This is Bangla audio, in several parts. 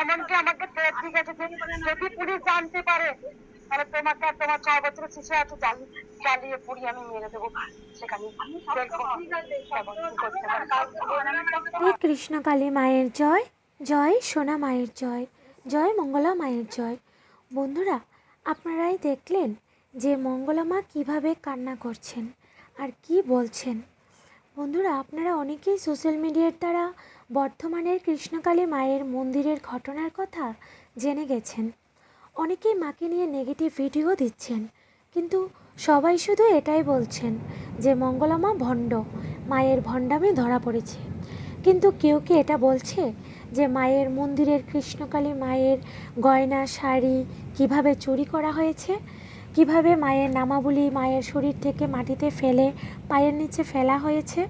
এমনকি আমাকে পুলিশ জানতে পারে তাহলে তোমাকে আর তোমার ছয় বছরের শিশু আছে জ্বালিয়ে পুড়িয়ে আমি মেরে দেবো সেখানে কৃষ্ণকালী মায়ের জয় জয় সোনা মায়ের জয় জয় মঙ্গলা মায়ের জয়। বন্ধুরা, আপনারাই দেখলেন যে মঙ্গলা মা কীভাবে কান্না করছেন আর কি বলছেন। বন্ধুরা, আপনারা অনেকেই সোশ্যাল মিডিয়ার দ্বারা বর্ধমানের কৃষ্ণকালী মায়ের মন্দিরের ঘটনার কথা জেনে গেছেন। অনেকেই মাকে নিয়ে নেগেটিভ ভিডিও দিচ্ছেন, কিন্তু সবাই শুধু এটাই বলছেন যে মঙ্গলা মা ভণ্ড, মায়ের ভণ্ডামে ধরা পড়েছে। কিন্তু কেউ কি এটা বলছে? যে মায়ের মন্দিরের কৃষ্ণকালী মায়ের গয়না, শাড়ি কীভাবে চুরি করা হয়েছে? কীভাবে মায়ের নামাবলি মায়ের শরীর থেকে মাটিতে ফেলে পায়ের নিচে ফেলা হয়েছে?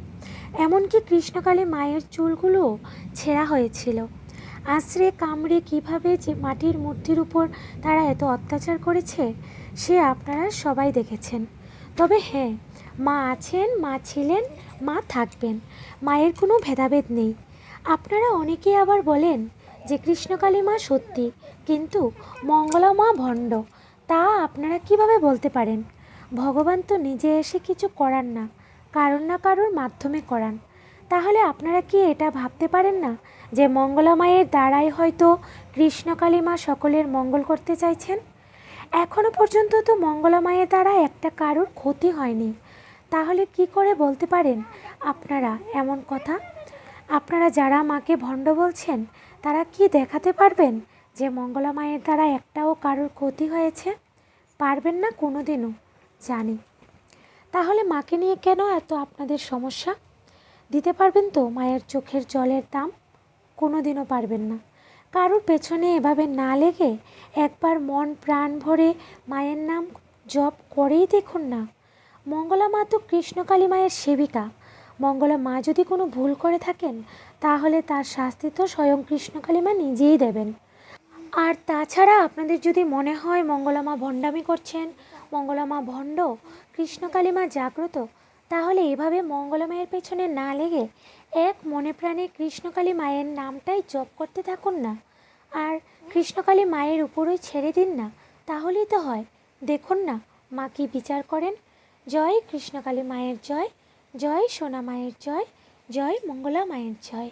এমনকি কৃষ্ণকালী মায়ের চুলগুলো ছেঁড়া হয়েছিল। আশ্রে কামড়ে কীভাবে যে মাটির মূর্তির উপর তারা এত অত্যাচার করেছে, সে আপনারা সবাই দেখেছেন। তবে হ্যাঁ মা আছেন, মা ছিলেন, মা থাকবেন। মায়ের কোনো ভেদাভেদ নেই। আপনারা অনেকেই আবার বলেন যে কৃষ্ণকালী মা সত্যি, কিন্তু মঙ্গলা মা ভণ্ড। তা আপনারা কীভাবে বলতে পারেন? ভগবান তো নিজে এসে কিছু করান না কারোর না কারোর মাধ্যমে করান। তাহলে আপনারা কি এটা ভাবতে পারেন না যে মঙ্গলা মায়ের দ্বারাই হয়তো কৃষ্ণকালী মা সকলের মঙ্গল করতে চাইছেন? এখনও পর্যন্ত তো মঙ্গলা মায়ের দ্বারা একটা কারোর ক্ষতি হয়নি। তাহলে কি করে বলতে পারেন আপনারা এমন কথা? আপনারা যারা মাকে ভণ্ড বলছেন, তারা কি দেখাতে পারবেন যে মঙ্গলা মায়ের দ্বারা একটাও কারোর ক্ষতি হয়েছে? পারবেন না কোনো দিনও জানি। তাহলে মাকে নিয়ে কেন এত আপনাদের সমস্যা? দিতে পারবেন তো মায়ের চোখের জলের দাম? কোনো দিনও পারবেন না। কারোর পেছনে এভাবে না লেগে একবার মন প্রাণ ভরে মায়ের নাম জপ করেই দেখুন না। মঙ্গলা মা তো কৃষ্ণকালী মায়ের সেবিকা। মঙ্গলা মা যদি কোনো ভুল করে থাকেন, তাহলে তার শাস্তি তো স্বয়ং কৃষ্ণকালী মা নিজেই দেবেন। আর তাছাড়া আপনাদের যদি মনে হয় মঙ্গলা মা ভণ্ডামি করছেন, মঙ্গলা মা ভণ্ড কৃষ্ণকালী মা জাগ্রত, তাহলে এভাবে মঙ্গলা মায়ের পেছনে না লেগে এক মনে প্রাণে কৃষ্ণকালী মায়ের নামটাই জপ করতে থাকুন না। আর কৃষ্ণকালী মায়ের উপরই ছেড়ে দিন না, তাহলেই তো হয়। দেখুন না মা কি বিচার করেন। জয় কৃষ্ণকালী মায়ের জয়। জয় সোনা মায়ের জয় জয় মঙ্গলা মায়ের জয়।